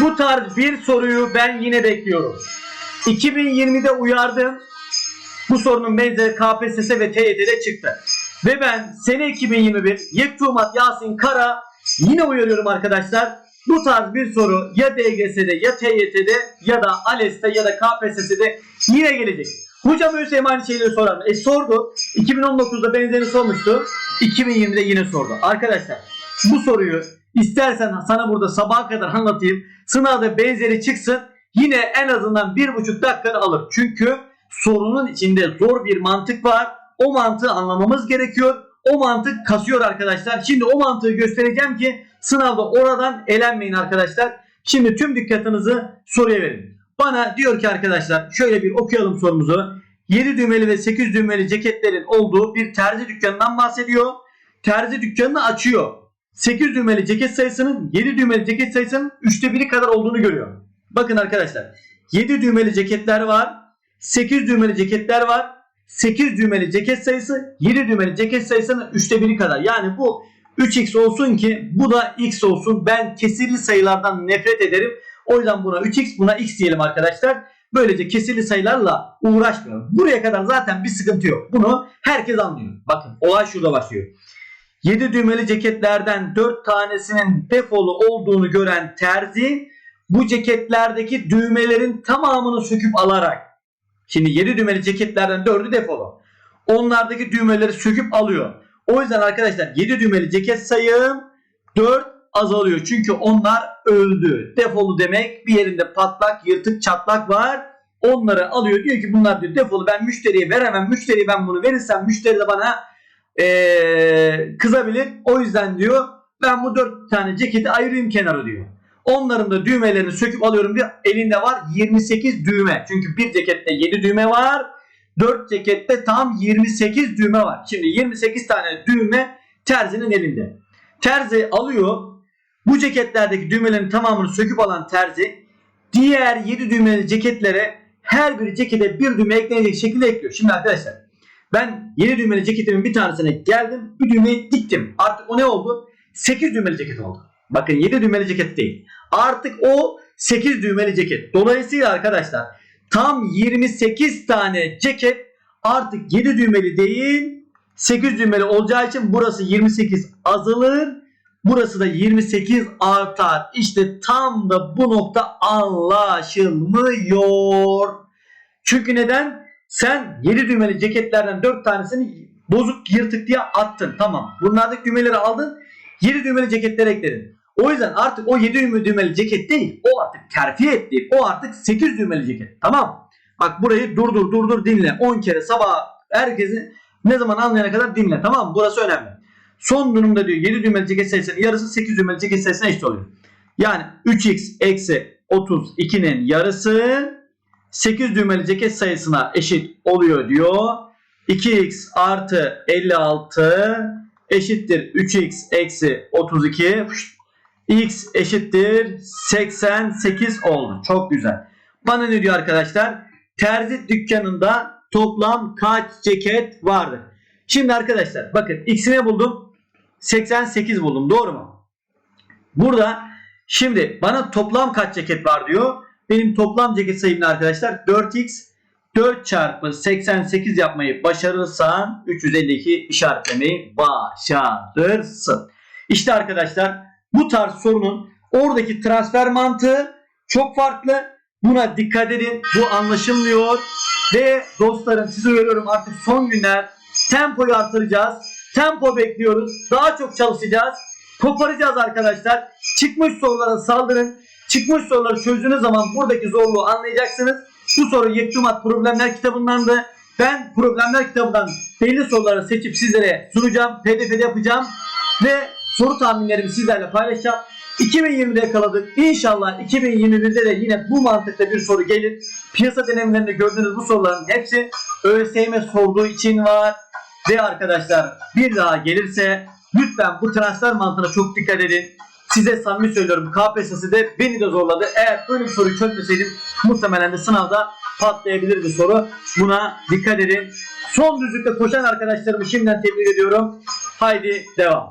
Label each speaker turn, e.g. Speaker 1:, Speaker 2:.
Speaker 1: Bu tarz bir soruyu ben yine bekliyorum. 2020'de uyardım. Bu sorunun benzeri KPSS ve TYT'de çıktı. Ve ben sene 2021 Yektumat Yasin Kara yine uyarıyorum arkadaşlar. Bu tarz bir soru ya DGS'de ya TYT'de ya da ALES'te ya da KPSS'de yine gelecek. Hocam Hüseyin aynı şeyleri sorar? E sordu. 2019'da benzerini sormuştu. 2020'de yine sordu. Arkadaşlar bu soruyu istersen sana burada sabaha kadar anlatayım. Sınavda benzeri çıksın. Yine en azından bir buçuk dakikanı alır. Çünkü sorunun içinde zor bir mantık var. O mantığı anlamamız gerekiyor. O mantık kasıyor arkadaşlar. Şimdi o mantığı göstereceğim ki sınavda oradan elenmeyin arkadaşlar. Şimdi tüm dikkatinizi soruya verin. Bana diyor ki arkadaşlar şöyle bir okuyalım sorumuzu. 7 düğmeli ve 8 düğmeli ceketlerin olduğu bir terzi dükkanından bahsediyor. Terzi dükkanını açıyor. 8 düğmeli ceket sayısının 7 düğmeli ceket sayısının 3'te 1'i kadar olduğunu görüyor. Bakın arkadaşlar 7 düğmeli ceketler var. 8 düğmeli ceketler var. 8 düğmeli ceket sayısı 7 düğmeli ceket sayısının 3'te 1'i kadar. Yani bu 3x olsun ki bu da x olsun. Ben kesirli sayılardan nefret ederim. O yüzden buna 3x buna x diyelim arkadaşlar. Böylece kesirli sayılarla uğraşmıyorum. Buraya kadar zaten bir sıkıntı yok. Bunu herkes anlıyor. Bakın olay şurada başlıyor. 7 düğmeli ceketlerden 4 tanesinin defolu olduğunu gören terzi bu ceketlerdeki düğmelerin tamamını söküp alarak şimdi 7 düğmeli ceketlerden 4'ü defolu. Onlardaki düğmeleri söküp alıyor. O yüzden arkadaşlar 7 düğmeli ceket sayım 4 azalıyor. Çünkü onlar öldü. Defolu demek bir yerinde patlak, yırtık, çatlak var. Onları alıyor. Diyor ki bunlar diyor defolu ben müşteriye veremem. Müşteriye ben bunu verirsem müşteri de bana ee, kızabilir. O yüzden diyor ben bu 4 tane ceketi ayırayım kenara diyor. Onların da düğmelerini söküp alıyorum diyor. Elinde var 28 düğme. Çünkü bir cekette 7 düğme var. 4 cekette tam 28 düğme var. Şimdi 28 tane düğme terzinin elinde. Terzi alıyor. Bu ceketlerdeki düğmelerin tamamını söküp alan terzi diğer 7 düğmeli ceketlere her bir cekete bir düğme ekleyecek şekilde ekliyor. Şimdi arkadaşlar ben 7 düğmeli ceketimin bir tanesine geldim. Bir düğmeyi diktim. Artık o ne oldu? 8 düğmeli ceket oldu. Bakın 7 düğmeli ceket değil. Artık o 8 düğmeli ceket. Dolayısıyla arkadaşlar tam 28 tane ceket artık 7 düğmeli değil 8 düğmeli olacağı için burası 28 azalır. Burası da 28 artar. İşte tam da bu nokta anlaşılmıyor. Çünkü neden? Sen 7 düğmeli ceketlerden 4 tanesini bozuk yırtık diye attın. Tamam. Bunlardaki düğmeleri aldın. 7 düğmeli ceketlere ekledin. O yüzden artık o 7 düğmeli ceket değil. O artık terfi etti. O artık 8 düğmeli ceket. Tamam. Bak burayı durdur durdur dinle. 10 kere sabah herkesi ne zaman anlayana kadar dinle. Tamam mı? Burası önemli. Son durumda diyor 7 düğmeli ceket sayısının yarısı 8 düğmeli ceket sayısına eşit oluyor. Yani 3x eksi 32'nin yarısı 8 düğmeli ceket sayısına eşit oluyor diyor. 2x artı 56 eşittir 3x eksi 32. x eşittir 88 oldu. Çok güzel. Bana ne diyor arkadaşlar? Terzi dükkanında toplam kaç ceket vardı? Şimdi arkadaşlar bakın x'ini buldum. 88 buldum. Doğru mu? Burada şimdi bana toplam kaç ceket var diyor. Benim toplam ceket sayım ne arkadaşlar? 4x 4 çarpı 88 yapmayı başarırsan 352 işaretlemeyi başarırsın. İşte arkadaşlar bu tarz sorunun oradaki transfer mantığı çok farklı. Buna dikkat edin. Bu anlaşılmıyor. Ve dostlarım size uyarıyorum artık son günler tempoyu artıracağız. Tempo bekliyoruz. Daha çok çalışacağız. Koparacağız arkadaşlar. Çıkmış sorulara saldırın. Çıkmış soruları çözdüğünüz zaman buradaki zorluğu anlayacaksınız. Bu soru Yekçumat Problemler kitabındandı. Ben problemler kitabından belli soruları seçip sizlere sunacağım. PDF'de yapacağım. Ve soru tahminlerimi sizlerle paylaşacağım. 2020'de yakaladık. İnşallah 2021'de de yine bu mantıkta bir soru gelir. Piyasa denemelerinde gördüğünüz bu soruların hepsi ÖSYM sorduğu için var. Ve arkadaşlar bir daha gelirse lütfen bu transfer mantığına çok dikkat edin. Size samimi söylüyorum KPSS de beni de zorladı. Eğer böyle bir soruyu çözmeseydim muhtemelen de sınavda patlayabilirdi soru. Buna dikkat edin. Son düzlükte koşan arkadaşlarımı şimdiden tebrik ediyorum. Haydi devam.